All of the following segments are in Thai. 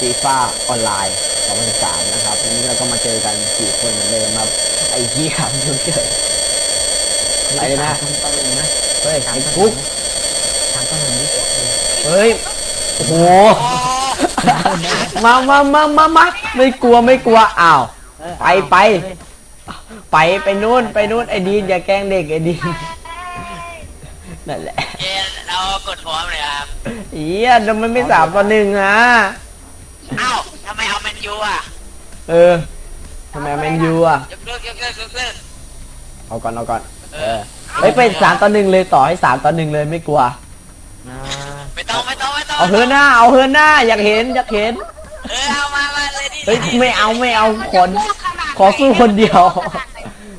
ฟีฟ่าออนไลน์2013นะครับวันนี้เราก็มาเจอกันสี่คนเหมือนเดิมครับไอ้เหี้ยมันยุ่งเฉยไปเลยนะทำตะลุงนะเฮ้ยไอ้กุ๊กทำตะลุงดิเฮ้ยโอ้โหมามามามามาไม่กลัวไม่กลัวอ้าวเออไปไปไปไปนู่นไปนู่นไอ้ดีนอย่าแกล้งเด็กไอ้ดีนนั่นแหละเย้เรากดพร้อมเลยครับเหี้ยทำไมไม่สามต่อหนึ่งอะ เอ้าทำไมเอาแมนยูอะเออทำไมแมนยูอะ ยกเลิกยกเลิกยกเลิกเอาก่อนเอาก่อน เออเฮ้ยไปสามต่อหนึ่งเลยต่อให้สามต่อหนึ่งเลยไม่กลัวอ่าไม่ต้องไม่ต้องไม่ต้องเอาเฮิร์นหน้า เอาเฮิร์นหน้า อยากเห็นอยากเห็น เออเอามามาเลยดิเฮ้ยไม่เอาไม่เอาคนขอสู้คนเดียว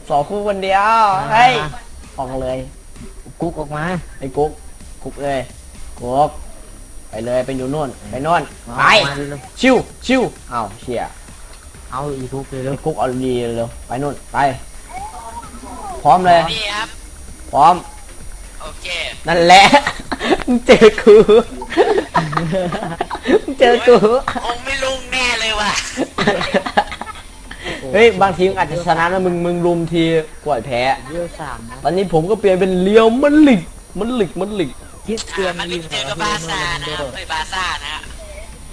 สองคู่คนเดียว เฮ้ยออกเลย กุ๊กออกมาไอ้กุ๊กกุ๊กเลยกุ๊ก ไปเลยไปอยู่นู่นไปนู่นไปมาเร็วชิวชิวเอาเชี่ยๆเอาอีกุ๊กเลยเร็วไอ้กุ๊กเอาดีเร็วไปนู่นไป พร้อมเลย นี่ครับ พร้อม โอเคนั่นแหละ มึงเจอกูมึงเจอกู คงไม่ลุงแน่เลยว่ะ เฮ้ย บางทีมอาจจะชนะนะมึงมึงรุมทีกว่าแพ้เลี้ยวสามนะตอนนี้ผมก็เปลี่ยนเป็นเลียวมันหลิก มันหลิก มันหลิก คิดเตือนมันยิไม่งเจอกับบาซ่านะครับเอ้ยบาซ่านะฮะ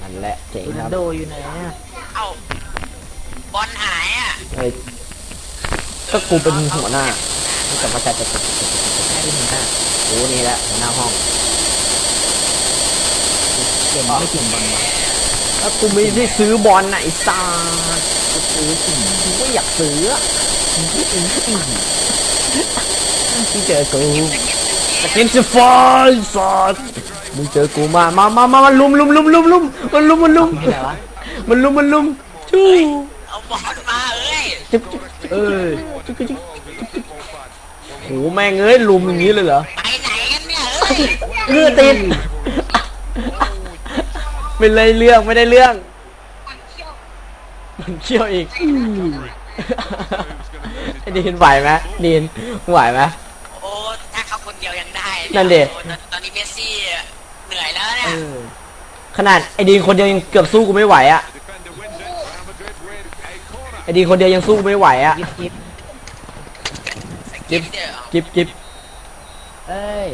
นั่นแหละเจ๋งโรคนัรัลบโดอยู่ไหนเนี่ยเอ้าบอลหายอะเฮ้ยก็กูเป็นหัวหน้าไม่กับมาจัดจะใช่เหมือนกันกูนี่แหละหัวหน้าห้องเก่งไม่เก่งบอลวะแล้วกูไม่ได้ซื้อบอลน่ะไอ้ซากูซื้อสิ่งกูไม่อยากซื้ออะที่เจอกูสกิ นจะฟอยสอดมึงเจอกูมา มามามามาลุมลุมลุมลุมลุมมันลุมมันลุมที่ไหนวะมันลุมมันลุมชู้เอาบอลมาเอ้ยจิ๊บจิ๊บเออจิ๊บจิ๊บจิ๊บโหแม่งเอ้ยลุมอย่างนี้เลยเหรอไปไหนกันเนี่ยเอ้ยเลือดติดเป็นเลยเรื่องไม่ได้เรื่อง มันเขี้ยวอีกไอ้ดีนไหวไหมดีนไหวไหม โอ้ถ้าเขาคนเดียว ยังได้นั่นดิโอ้ตอนตอนนี้เมสซี่เหนื่อยแล้วเนี่เอยอขนาดไอ้ดีนคนเดียวยังเกือบสู้กูไม่ไหวอะไอ้ดีนคนเดียวยังสู้กูไม่ไหวอะยิบยิบกิฟเดี๋ยวกิบกิบเอ้ย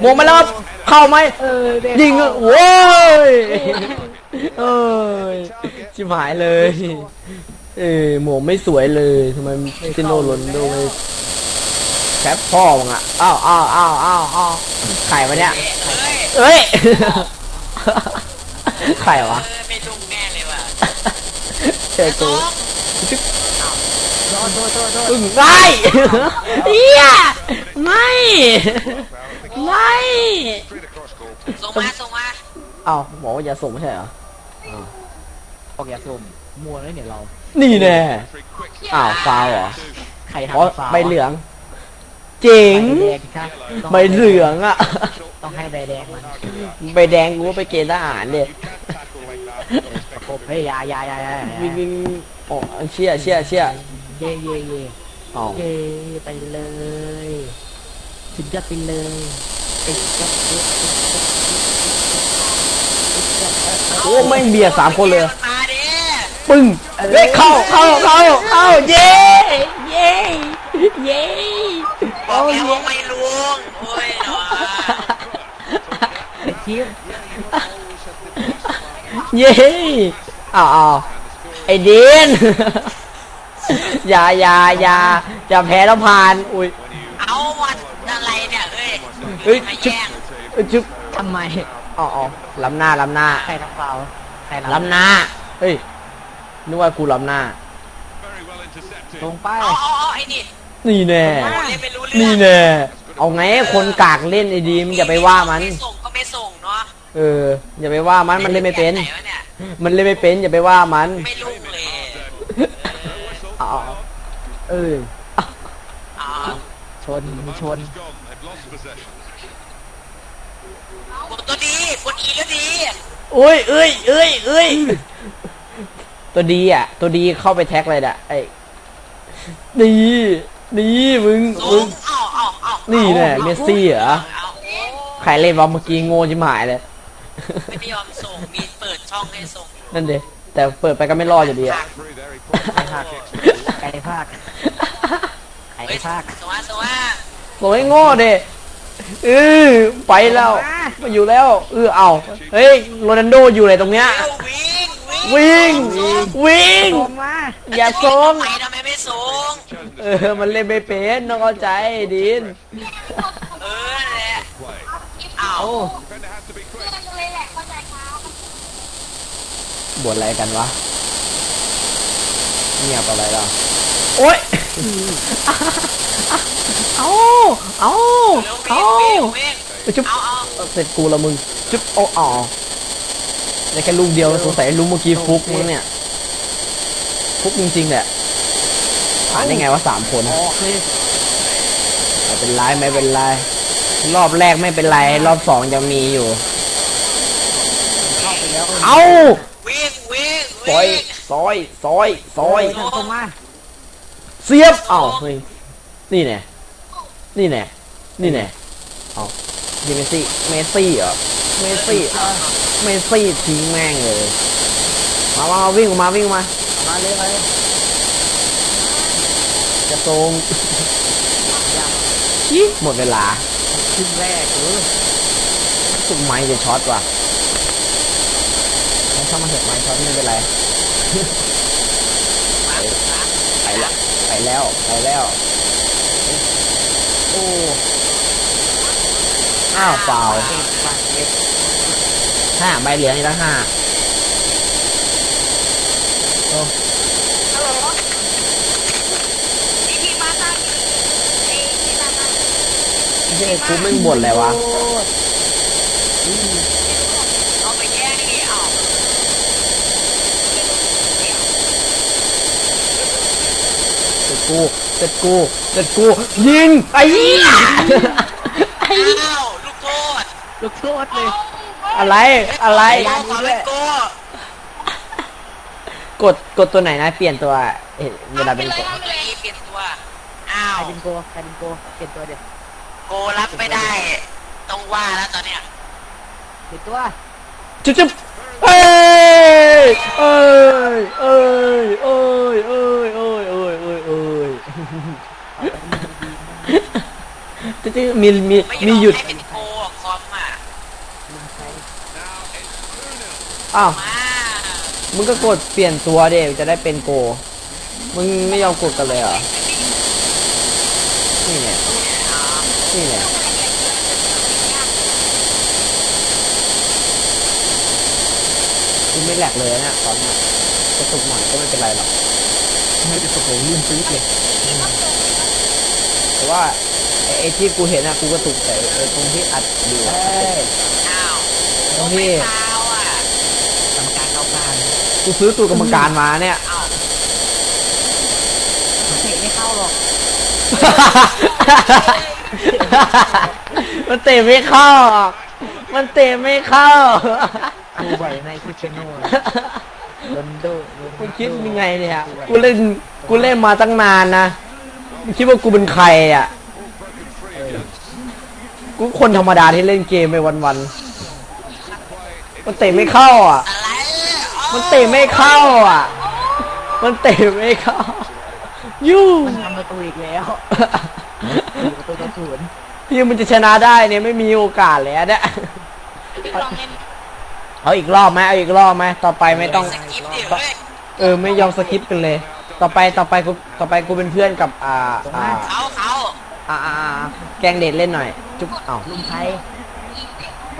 โมงมาแล้วครับเข้าไหมเออเด็กยิงอะโว้ยเอ้ยชิบหายเลย เออหมวกไม่สวยเลยทำไมซิโนโรนลโดไม่แคปพ่อมึงอะอ้าวอ้าวอ้าวอ้าวอ้าวไข่วะเนี่ยเอ้ยเอ้ยไข่วะเออไม่ลุงแน่เลยว่ะเจอกูโดนโดนโดนโดนอึ้งไล่เฮียไม่ไม่ส่งมาส่งมาเอ้าบอกว่าอย่าส่งไม่ใช่เหรอออกอย่าสุ่มมัวแล้วเนี่ยเรา นี่แน่อ้าวฟาวเหรอใครเพราะทำฟาวใบเหลือง เจ๋ง ใบแดงครับต้องใบเหลืองอะ ต้องให้ใบแดงมันใบแดงกูว่าไปเกณฑ์ทหารเด็ดประกบเฮ้ยอยาอยาอยาอยาวิ่งวิ่งโอ้เชี่ยเชี่ยเชี่ยเย่เย่เย่อ๋อเย่ไปเลยสุดยอดไปเลยไอ้ยัดเยอะโอ้ไม่งเบียร์สามคนเลย มาดิปึ้งเฮ้ยเข้าเข้าเข้าเข้าเย้เย้เย้ บอโอ้กยแล้วว่าไม่ลุงโอ้ยหนอไอ้ทีมเย้อ้าวอ้าวไอ้ดีนอย่าอย่าอย่าอย่าแพ้แล้วผ่าน อุ้ย เอาวันอะไรเนี่ยเอ้ยเฮ้ยมาชุบแย่งเอ้ยชุบทำไมอ๋ออ๋อล้ำหน้าล้ำหน้าใครทำฟาวใครล้ำหน้า เฮ้ยนึกว่ากูล้ำหน้า ตรงไปเอาเอาเอาไอ้นี่ นี่แน่โอ้เล่นไม่รู้เรื่องนี่แน่ เอาไงคนกากเล่นไอ้ดีมอย่าไปว่ามันไม่ส่งก็ไม่ส่งเนาะเออ อย่าไปว่ามันมันเล่นไม่เป็น ไหนวะเนี่ยมันเล่นไม่เป็นอย่าไปว่ามัน ไม่ลุงเลยเอาเอออ๋อชนมีชน กดตัวดีกดอีแล้วดีอุ้ยเอ้ยเอ้ยเอ้ยตัวดีอะ ตัวดีเข้าไปแท็กเลยอะไอ้ดี ดีมึงส่มึงงเอาเอาเอานี่แน่อาเมสซี่เหรอเอาโอ้ใครเล่นวะเมื่อกี้โง่จิ๋มหายเลยไม่ยอมส่งมีเปิดช่องให้ส่งนั่นเดแต่เปิดไปก็ไม่รอดอยู่ดีอะ Through there, he put the Hack. kick to ไก่ภาคไก่เฮ้ยภาคสวัสดีสวัสดีโอ้ยโง่เด้เออไปแล้วมาอยู่แล้ว เออเอาเฮ้ยโรนัลโดอยู่ไหนตรงเนี้ยเร็ ววิ่งวิ่งวิ่ง วิ่ง ลงมาอย่าส่งทำไมทำไมไม่ส่งเออ มันเล่นไม่เป็นต้องเข้าใจดิน เออนั่นแหละ play. อ้าวโอ้ Defender has to be quick. บ่นอะไรกันวะเงียบอะไรล่ะโอ๊ย เอาเอาเร็วเอาวิ่งวิ่งวิ่ง จุ๊บเอาเอา เสร็จกูละมึง จุ๊บโอ้อ๋อ ในแค่ลูกเดียวสงสัยลูกเมื่อกี้ฟุกมึงเนี่ย ฟุกจริงๆแหละผ่านได้ไงวะสามคนโอเคไม่เป็นไรไม่เป็นไร รอบแรกไม่เป็นไร รอบสองยังมีอยู่เข้าไปแล้วเอาวิ่งวิ่งซอยวิ่งซอยซอยซอยทำตรงมาเสียบเอ้าเฮ้ยนี่แน่นี่แน่นี่แน่เอายิงเมสซี่เมสซี่เหรอเมสซี่ เมสซี่ทิ้งแม่งเลยมามามาวิ่งออกมาวิ่งออกมา มาเลยจะตรงชี้หมดเวลาครึ่งแรกเออสุกไม้จะช็อตว่ะไม่เข้ามาเถอะไม้ช็อตไม่เป็นไรไปแล้วไปแล้วไปแล้ว โอ้ อ้าวเปล่า ห้าใบเหลืองอีกแล้วห้าโอ้ที่มาตั้งเอ้ที่มาตั้งเฮ้ยกูไม่งบ่นเลยวะเอาไปแย่งดิเอาเสร็จกูเสร็จกูเสร็จกู ยิงไอ้เหี้ยอ้าวลูกโทษลูกโทษเลย อะไรอะไรโกขอเล่นโกกดกดตัวไหนนะเปลี่ยนตัวเห็นเวลาเป็นกด ตัวนี้เปลี่ยนตัว อ้าใครวเป็นโกใครเป็นโกเปลี่ยนตัวเดี๋ยวโกรับไม่ได้ ต้องว่าแล้วตอนเนี้ยเปลี่ยนตัวจุ๊บจุ๊บเอ้ยเอ้ยเอ้ยเอ้ยเอ้ยเอ้ยเอ้ยเอ้ยเอ้ยจุ๊บจุ๊บมีมีไม่มียอมหยุด ให้เป็นโกอะคอมอะ ลุงใคร Now it's 2 0. อ้าวมามึงก็กดเปลี่ยนตัวเดจะได้เป็นโก มึงไม่ยอมกดกันเลยเหรอ นี่เนี่ยนี่เนี่ยกูไม่แหลกเลยนะตอนเนี้ยกระตุกหน่อยก็ไม่เป็นไรหรอกไม่ได้ตกเลยลื่นซื้อเลย แต่ว่าไอ้ไอ้ที่กูเห็นอะกูกระตุกแต่ไอ้ตรงที่อัดอยู่อะเอ้ยอ้าวตรงไม่ที่ ฟาวอะ กรรมการเข้าข้าง กูซื้อตัวกรรมการมาเนี่ยอ้าวเตะไม่เข้าหรอก มันเตะไม่เข้าหรอกมันเตะไม่เข้า ดูบ่อยในคุชโน่ลอนโดมึงคิดยังไงเนี่ย กูเล่น กูเล่นมาตั้งนานนะมึงคิดว่ากูเป็นใครอะ กูคนธรรมดาที่เล่นเกมไปวันๆ มันเตะไม่เข้าอะ อะไร มันเตะไม่เข้าอะ มันเตะไม่เข้า ยูมันทำประตูอีกแล้วประตูต่อศูนย์ที่มันจะชนะได้เนี่ยไม่มีโอกาสแล้วเนี่ยลองเล่นเอาอีกรอบไหมเอาอีกรอบไหมต่อไปไม่ต้อง สกิปดิเว้ยเออไม่ยอมสคิปกันเลย ต่อไปต่อไปกูต่อไปกูเป็นเพื่อนกับอ่าอ่าเขาเขาอ่าอ่าอ่าแกล้งเด็ดเล่นหน่อย จุ๊บเอ้าลุงไทย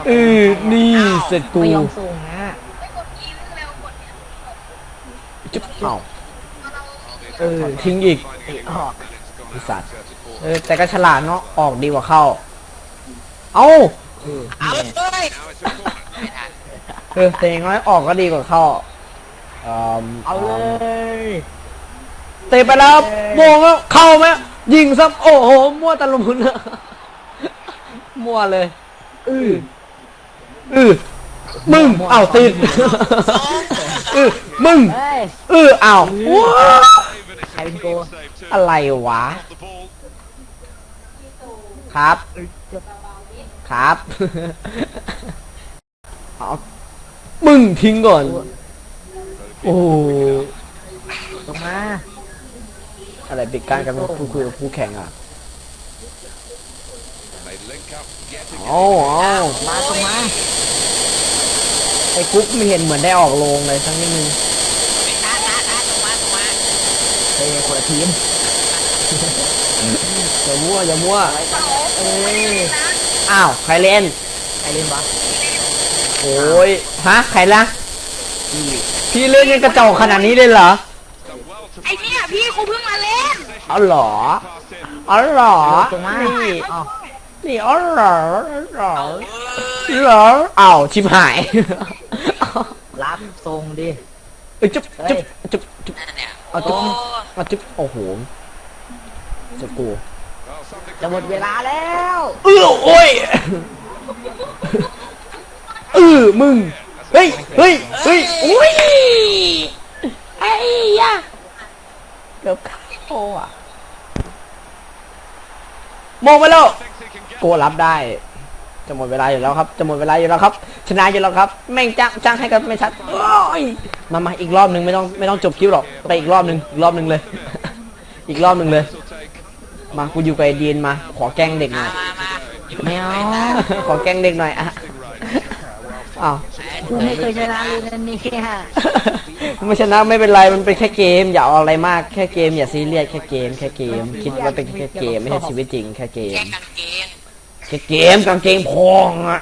เออนี่เสร็จกูไม่ยอมส่งนะ ไม่กดอีเร็วกดเนี่ย จุ๊บเอ้าเออทิ้งอีกเตะออกไอ้สัตว์เออแต่ก็ฉลาดเนาะออกดีกว่าเข้า เอ้าเออเอาเลย Now it's a corner. ไม่ทันเออแต่อย่างน้อยออกก็ดีกว่าเข้าเอมเอาเลยเตะไปแล้วโมงแล้วเข้าไหมยิงซับโอ้โหมั่วตะลุมุนมั่วเลยอืออือ มึงเอ้าติดอือมึงเฮ้ยอือเอ้าว้า David, it's a Having keen goal. save too. อะไรวะ Got the ball. ครับเอ้ยครับ เอามึงทิ้งก่อน โอ้โหตรงมาอะไรปิดการกันเป็นคู่คุยกับคู่แข่งอะ They link up, get อ๋ออ๋อมาตรงมา ไอ้กุ๊กไม่เห็นเหมือนได้ออกโรงเลยสักนิดนึงตาตาตาตรงมาตรงมาเฮ้ยคนละทีมอย่ามั่วอย่ามั่วเอ้ยอ้าวใครเล่นใครเล่นวะโอ้ยฮะใครล่ะพี่พี่เล่นยังกระจอกขนาดนี้เลยเหรอ done well to ไอ้เนี่ยพี่กูเพิ่งมาเล่นอ๋อเหรอ pass in. อ๋อเหรอตรงมานี่อ๋อนี่อ๋อเหรอเหรอเอ้ย เหรออ้าวชิบหายรับทรงดิ เอ้ยจุ๊บจุ๊บจุ๊บจุ๊บนั่นเนี่ยเอาจุ๊บโเอาจุ๊บโอ้โหจะกู Well, something จะหมดเวลาแล้วเออโอ้ยเออมึงเฮ้ยเฮ้ยเฮ้ยอุ้ยไอ้ยะเกือบเข้าอะมองไปแล้ว thinks he can get โกรับได้ จะหมดเวลาอยู่แล้วครับ จะหมดเวลาอยู่แล้วครับ ชนะอยู่แล้วครับ แม่งจ้างจ้างให้กันไม่ชัด โอ้ย มามาอีกรอบหนึ่งไม่ต้องไม่ต้องจบคลิปหรอก ไปอีกรอบหนึ่งอีกรอบหนึ่งเลย อีกรอบหนึ่งเลย will take มา กูอยู่กับไอดีนมา ขอแกล้งเด็กหน่มาอยมามาอยู่ไม่เอาขอแกล้งเด็กหน่อยอะอ้าวกูไม่เคยชนะเลยนะเนี่ยไม่ชนะไม่เป็นไร มันเป็นแค่เกม อย่าเอาอะไรมาก แค่เกม อย่าซีเรียส แค่เกม แค่เกม คิดว่าเป็นแค่เกม ไม่ใช่ชีวิตจริง แค่เกม แค่กางเกงแค่เกมกางเกงพองอะ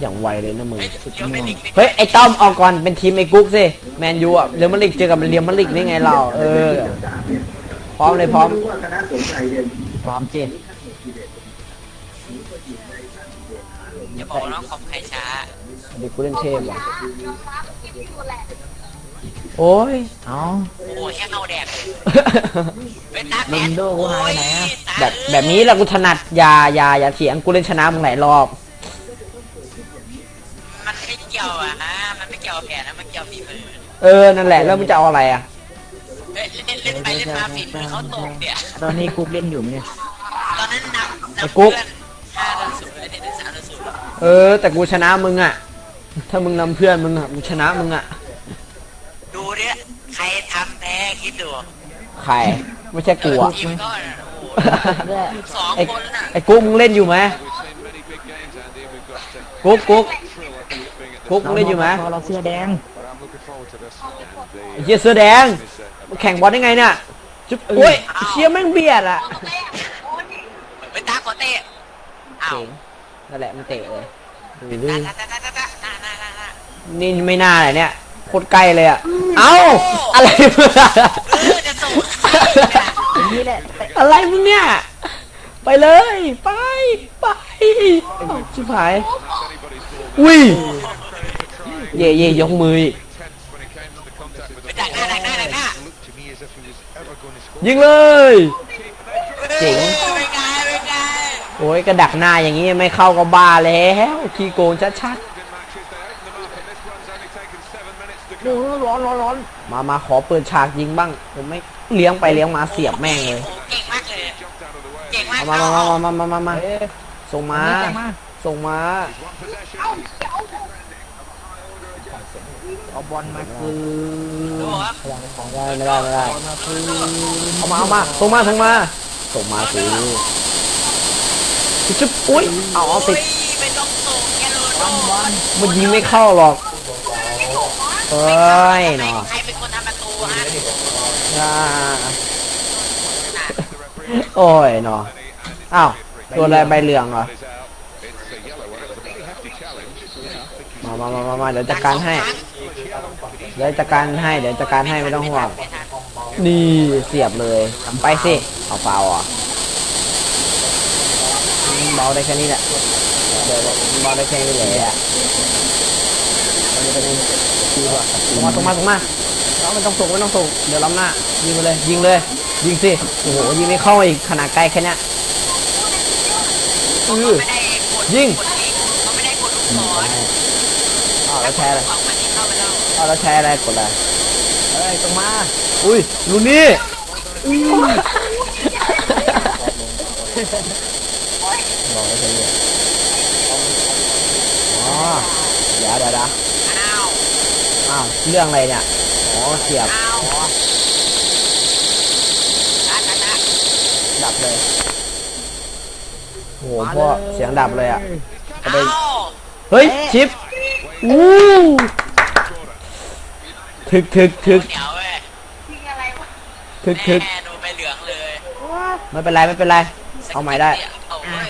อย่างไวเลยนะมึงเฮ้ยเดี๋ยวไม่ลิงก์เฮ้ยไอ้ต้อมเอาก่อนเป็นทีมไอ้กุ๊กสิ แมนยูอะเรียลมาดริกเจอกับเรียลมาดริกนี่ไงเรา เออ พร้อมเลยพร้อม พร้อมเจอย่าบอกว่าน้องคอมใครช้าเด็กกูเล่นเทพว่ะ โอ้ยเอ้าโอ้ยแค่เอาแดกเป็นตาลินโดกูหายไปไหนอะแบบแบบนี้แหละกูถนัดอย่าอย่าอย่าเถียงกูเล่นชนะมึงหลายรอบ มันไม่เกี่ยวอะฮะมันไม่เกี่ยวกับแผนนะมันเกี่ยวฝีมือเออนั่นแหละแล้วมึงจะเอาอะไรอะเล่นเล่นเล่นไปเล่นมาฝีมือเขาตกเนี่ยตอนนี้กูเล่นอยู่เนี่ยตอนนั้นนำไอ้นำกุ๊เพื่ก อนห้าต่อศูนย์เลยเนี่ยสามต่อศูนย์เออ แต่กูชนะมึงอะ ถ้ามึงนำเพื่อนมึงอะกูชนะมึงอะ ดูเนี่ยใครทำแพ้ คิดดูใคร ไม่ใช่กูอะทีมก็โอ้โหด้วยสองไอ้คนน่ะไอ้กุ๊กมึงเล่นอยู่ไหม we've seen many big games, Andy, and we've got uh, กุ๊กกุ๊ก thrill, I think, of being at the กุ๊กมึงเล่นอยู่ไหมเราเสื้อแดง But I'm looking forward to this. And ไอ้ the เหี้ยเสื้อแดง is, uh, แข่งบอลได้ไงเนี่ยจุ๊บโอ้ยเชียร์แม่งเบียดอะเป็นตาโคเต้อ้าวเจ๋งนั่นแหละมันเตะเลยดูดิตาตาตาตาตาตาตาตาตานี่ไม่น่าเลยเนี่ย โคตรใกล้เลยอะ เอ้า อะไรมึงอะเออจะส่งเนี่ยอย่างนี้แหละอะไรมึงเนี่ย ไปเลย ไป ไปเอ้าชิบหาย อุ้ย เย่เย่ยกมืออีก tense when it came to the contact with ไป the ดักหน้าดักหน้าดักหน้า looked to me as if he was ever going to score. ยิงเลย เจ๋ง ไปไกลไปไกลโอ้ยกระดักหน้าอย่างนี้ไม่เข้าก็บ้าแล้วขี้โกงชัด Good อ้ร้อนร้อนร้อนมามาขอเปิดฉากยิงบ้าง ผมไม่เลี้ยงไปเลี้ยงมาเสียบแม่งเลยเก่งมากเลยเก่งมากเอามามามามามามามาเอ้ยส่งมานี่แต่งมา ส่งมาเอาบอลมาคืนดูครับไม่ได้ไม่ได้ไม่ได้บอลมาคืนเอามาเอามาส่งมาส่งมาส่งมาสิจุ๊บอุ้ยเอาเอาติดโอ้ยไม่ต้องส่งแกโรโดมันยิงไม่เข้าหรอก เฮ้ยเนาะใครเป็นคนทำประตูฮะอ่าโอ้ยเนาะอ้าวตัวอะไรใบเหลืองเหรอ Is out. It's a yellow, and it's a really hefty challenge. มามามามามาเดี๋ยวจัดการให้ เดี๋ยวจัดการให้ เดี๋ยวจัดการให้ไม่ต้องห่วงไม่ทันนี่เสียบเลยไปสิ เอาเปล่าอะเบาได้แค่นี้แหละเดี๋ยวเบาได้แค่นี้แหละ อันนี้เป็นคือว่าส่งมาส่งมาส่งมาเราไม่ต้องส่งไม่ต้องส่งเดี๋ยวล้ำหน้ายิงไปเลยยิงเลย ยิงสิโอ้โหยิงไม่เข้าอีกขนาดไกลแค่นี้อือยิงกดลิงก์เอาแล้วแชร์อะไรองมันนี้เอาแล้วแชร์อะไรกดอะไรเอ้ยตรงมาอุ้ยลูนี่บอกไม่ใช่เนี่ยอ๋อยวเดี๋ยวเดี๋ยว อ้าวอ้าวเรื่องอะไรเนี่ยอ๋อเสียบอ้าวนะนะนะดับเลยโอ้โหพ่อเสียงดับเลยอะจะไปอ้าวเฮ้ยชิปอู้ถึกถึกถึกเดี๋ยวเว้ยมีอะไรวะถึกถึกแม่ดูไปเหลืองเลยไม่เป็นไรไม่เป็นไร เอาใหม่ได้เอาเว้ย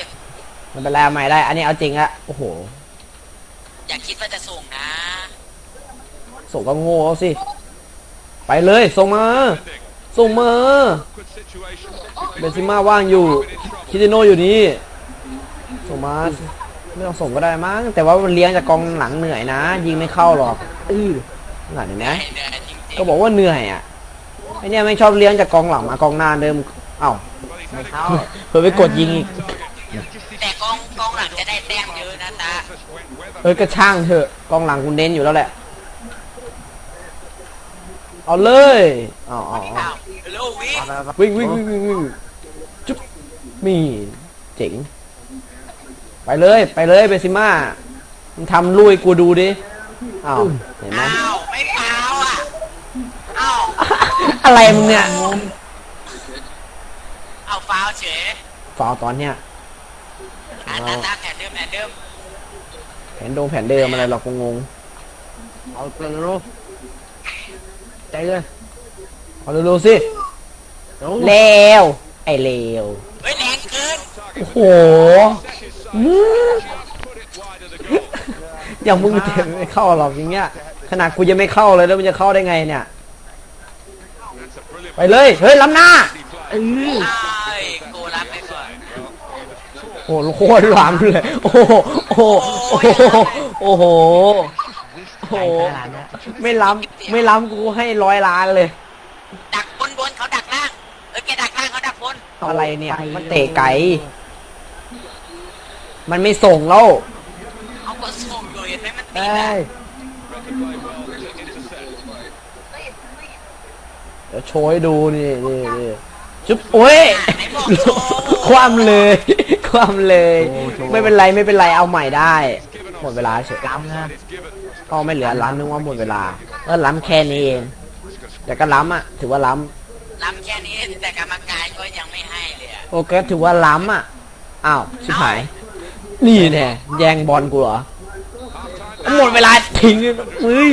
ไม่เป็นไรเอาใหม่ได้ อันนี้เอาจริงอะโอ้โห อย่าคิดว่าจะส่งนะ ส่งก็โง่เอาสิ ไปเลยส่งมา ส่งมา Good situation. เบนซิม่าว่างอยู่ คิติโนอยู่นี่ส่งมาไม่ต้องส่งก็ได้มั้ง แต่ว่ามันเลี้ยงจากกองหลังเหนื่อยนะ ยิงไม่เข้าหรอกอือหนักเห็นไหมเหนื่อยจริงก็บอกว่าเหนื่อยอะไอเนี่ยไม่งชอบเลี้ยงจากกองหลังมากองหน้าเดิมเอ้าไม่เข้าเพื่อไปกดยิงอีกๆแต่กองกองหลังจะได้แต้มเยอะนะตาเออก็ช่างเถอะกองหลังคุณเน้นอยู่แล้วแหละ เอาเลยอ๋ออ๋ออ๋ออ้าวเร็ววิ่งเอาไปวิ่งวิ่งวิ่งวิ่งวิ่งจุ๊บมีเจ๋ง ไปเลยไปเลยเบซิม่ามึงทำลุยกูดูดิอ้าวเห็นไหมอ้าวไม่เปล่าอะอ้าวอะไรมึงเนี่ยเอาฟาวเฉยฟาวตอนเนี้ยอะตาตาแผนเดิมแผนเดิมแผนโดงแผนเดิมอะไรหรอกกูงงเอาไปเลย ใจเลยเอาเร็วๆสิเร็วเลวไอเลวเฮ้ยแรงเกินโอ้โหอืมอย่างมึงเตะไม่เข้าหรอกอย่างเงี้ย ขนาดกูยังไม่เข้าเลยแล้วมันจะเข้าได้ไงเนี่ย ไปเลย เฮ้ยล้ำหน้าเออไอ้โกรับไปก่อนโอ้โหโคตรล้ำเลย โอ้โหโอ้โหโอ้โหโอ้โหใจขนาดเนี้ย ไม่ล้ำไม่ล้ำกูให้ร้อยล้านเลย ดักบนบนเขาดักล่างเออแกดักล่างเขาดักบนอะไรเนี่ย มันเตะไกลมันไม่ส่งแล้วเอากดส่งอยู่เห็นไหมมันติเอ้ดอะยเดี๋ยวโชว์ให้ดูนี่นี่นี่จุ๊บโอ้ยไหนบอกโชว์ความเลย ความเลย ไม่เป็นไรไม่เป็นไรเอาใหม่ได้ หมดเวลาเฉยล้ำนะ ก็ไม่เหลือล้ำนึกว่าหมดเวลาเออล้ำแค่นี้เอง แต่ก็ล้ำอะ ถือว่าล้ลำแค่นี้แต่กรรมการก็ยังไม่ให้เลยอะำโอเคถือว่าล้ำอะอ้าวชิบหาย นี่แน่แย่งบอลกูเหรอหมดเวลาทิ้งมึย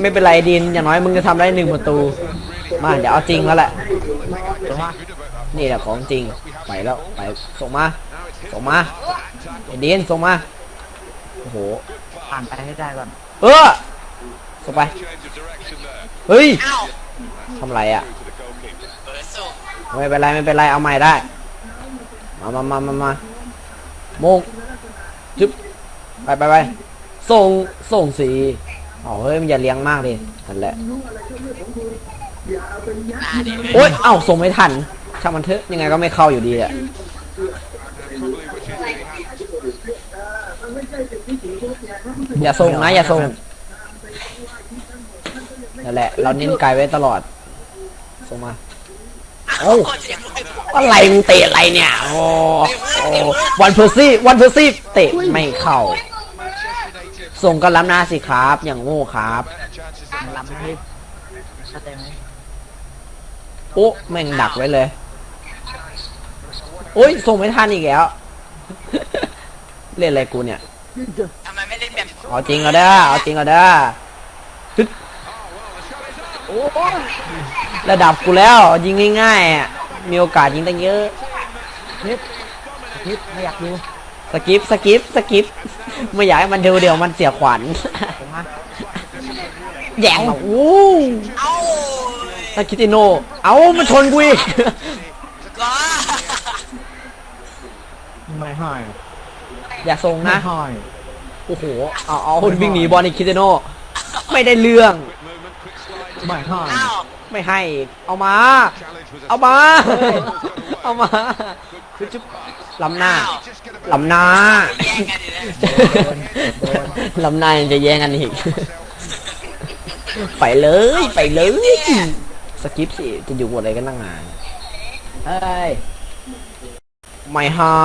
ไม่เป็นไรดิน อย่างน้อยมึงจะทำได้หนึ่งประตู มาเดี๋ยวเอาจริงแล้วแหละเดี๋ยวมานี่แหละของจริงไปแล้วไปส่งมาส่งมาไอ้ดินส่งมา โอ้โห ผ่านไปให้ได้ก่อน เออส่งไป เฮ้ยเอ้าทำไรอะเปิดส่งไม่เป็นไรไม่เป็นไรเอาใหม่ได้ มามามามามาโมงจึ๊บไปไปไปส่งส่งสีอ๋อเฮ้ยมันอย่าเลี้ยงมากดินั่นแหละตาดิเลยโอ๊ยเอ้าส่งไม่ทันช่างมันเถอะยังไงก็ไม่เข้าอยู่ดีแหละ อย่าส่งนะ อย่าส่งนั่นแหละ เราเน้นไกลไว้ตลอด ส่งมาเอ้าโคตรเสียงเลยอะไรมึงเตะอะไรเนี่ย โอ้โอ้วันเพอร์ซี่วันเพอร์ซี่เตะไม่เข้า ส่งกันล้ำหน้าสิครับ อย่างโง่ครับล้ำให้เข้าใจไหมโอ้แม่งดักไว้เลย โอ้ยส่งไม่ทันอีกแล้ว เล่นอะไรกูเนี่ย ทำไมไม่เล่นแบบเอาจริงเอาเด้อเอาจริงเอาเด้อตึ๊ดระดับกูแล้วยิงง่ายๆอะมีโอกาสยิงตั้งเยอะ นิดนิดไม่อยากดูสกิปสกิปสกิปไม่อยากให้มันดูเดี๋ยวมันเสียขวัญผมมาแย่งอะอู้เอ้าสกิติโน เอ้ามันชนกูอีก ก็ ไม่ให้ อย่าส่งไม่นะให้โอ้โห เอาเอาคนวิ่งหนีบอลอีกคิติโน ไม่ได้เรื่อง ไม่ให้เอ้าไม่ให้อีกเอามา เอามา เอามาจุ๊บลำหน้าลำหน้าแย่งกันอยู่นะลำหน้ายังจะแย่งกันอีก ไปเลย ไปเลย สกิปสิ จะอยู่อะไรกันตั้งนานเฮ้ย ไม่ให้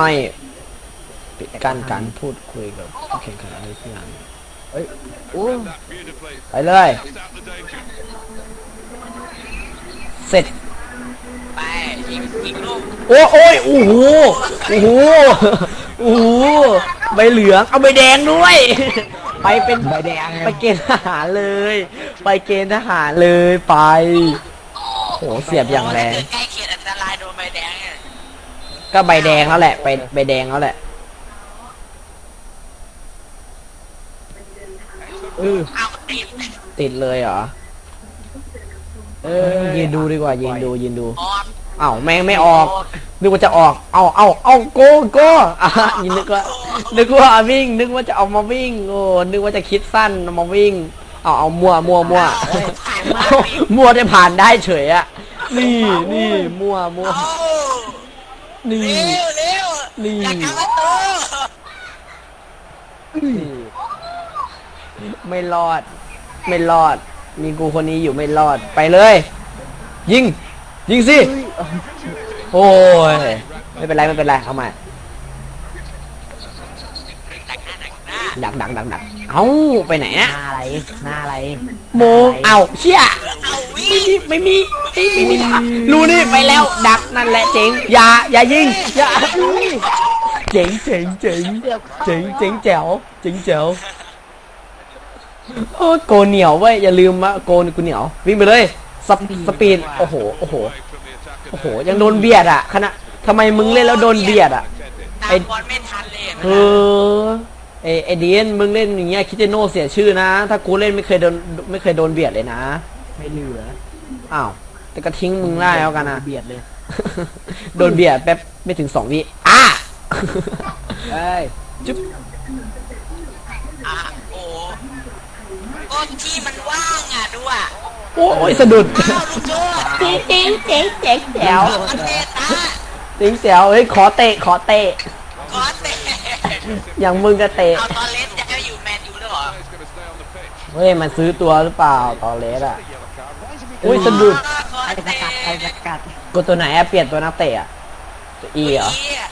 ปิดกั้นการพูดคุยกับผู้แข่งขันอะไรทุกอย่างโอ้ That beautifully. ไปเลย Just out the danger. เสร็จ ไปยิงยิงลูกโอ้โอ้ยโอ้โหโอ้โหโอ้โหใบเหลืองเอาใบแดงด้วย ไปเป็นใบแดงไปเกณฑ์ทหารเลย ไปเกณฑ์ทหารเลยไปโหเสียบอย่างแรงโถ้เกิดใกล้เขตอันตรายโดนใบแดงเนี่ยก็ใบแดงแล้วแหละไปใบแดงแล้วแหละ เออเอาติดติดเลยเหรอ เออยืนดูดีกว่ายืนดูยืนดู ออกเอ้าแม่งไม่ออกนึกว่าจะออก เอาเอาเอาโกโก้อะยินนึกว่านึกว่าวิ่ง นึกว่าจะเอามาวิ่งโอ้นึกว่าจะคิดสั้นเอามาวิ่ง เอาเอามั่วมั่วมั่วผ่านมาเอามั่วได้ผ่านได้เฉยอะนี่นี่มั่วมั่วโอ้นี่ เร็วเร็วนี่ อยากทำประตูนี่ ไม่รอด ไม่รอด มีกูคนนี้อยู่ไม่รอดไปเลย ยิง ยิงสิ โอ้ย ไม่เป็นไรไม่เป็นไรเอาใหม่ดักหน้าดักหน้าดักดักดักดักเอ้าไปไหนหอะน้าอะไร หน้าอะไรโมงเอ้าเชี่ยเอาวิ่ไม่งมีไม่มีไม่มีรู้นี่ไปแล้ว ดักนั่นแหละเจ๋งอย่าอย่ายิงอย่าเจ๋งเจ๋งเจ๋งเจ๋งเจ๋งแจ๋วเจ๋งแจ๋ว โอ้โกเหนียวเว้ยอย่าลืมว่าโกนกูเหนียว วิ่งไปเลยสปสปีดโอ้โหโอ้โห Away from the attacker โอ้โหยังโดนเบียดอะขณะทำไมมึงเล่นแล้วโดนเบียดอะตามไอ้บอลไม่ทันเลยเออไอไอเดียนมึงเล่นอย่างเงี้ยคิดเจโน่เสียชื่อนะ ถ้ากูเล่นไม่เคยโดนไม่เคยโดนเบียดเลยนะไม่เหลืออ้าวแต่ก็ทิ้งมึงได้แล้วกันนะ เบียดเลยโดนเบียดแป๊บไม่ถึงสองวิอ้าเอ้ย จุ๊บ อะโอ้ โอ้ที่มันว่างอะดูอะโอ้ยสะดุดอ้าวลูกโจ้เจ๋งเจ๋งเจ๋งเจ๋งแจ๋วเอาเตะตาเจ๋งแจ๋วเฮ้ยขอเตะขอเตะก้อนเตะอย่างมึงก็เตะ เอาตอนเล่นจะให้อยู่แมนยูแล้วเหรอ He's going to stay on the pitch. เฮ้ยมันซื้อตัวหรือเปล่าตอนเลสอะ Yellow card. Why is he อุ้ยสะดุดก้อนไอ้สเตะกัดไอ้สกัดกดตัวไหนอะเปลี่ยนตัวนักเตะอะตัวอีเหรอเหี้ย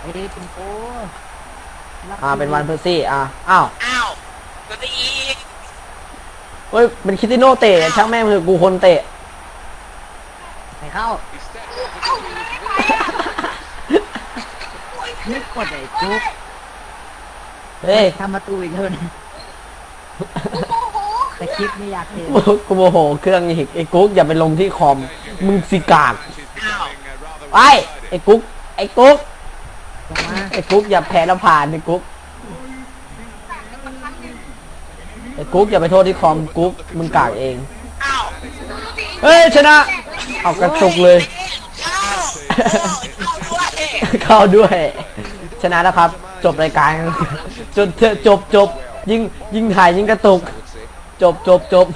ไอ้เป็นโอ้อ่าเป็นวันเพอร์ซี่อะอ้าวอ้าว ก็ไปอีกเฮ้ยเป็นคริสติโน่เตะช่างแม่งคือกูคนเตะไหนเข้า He steps up the นึกกดไอ้จุ๊บเฮ้ยทำประตูอีกเท่านั้นแต่คลิปไม่อยากเห็นกูโมโหเครื่องอีกไอ้กุ๊กอย่าไปลงที่คอมมึงสิกาก He's becoming uh, rather ไปไอ้กุ๊กไอ้กุ๊กลงมาไอ้กุ๊กอย่าแพ้แล้วผ่านไอ้กุ๊กไอ้ กุ๊กอย่าไปโทษที่คอมกุ๊กมึงกากเอง อ้าวเฮ้ยชนะ เอากระตุกเลย อ้าวเอาด้วยเข้าด้วย ชนะแล้วครับ จบรายการจบเถอะจบจบยิงยิงถ่ายยิงกระตุก จบจบจบ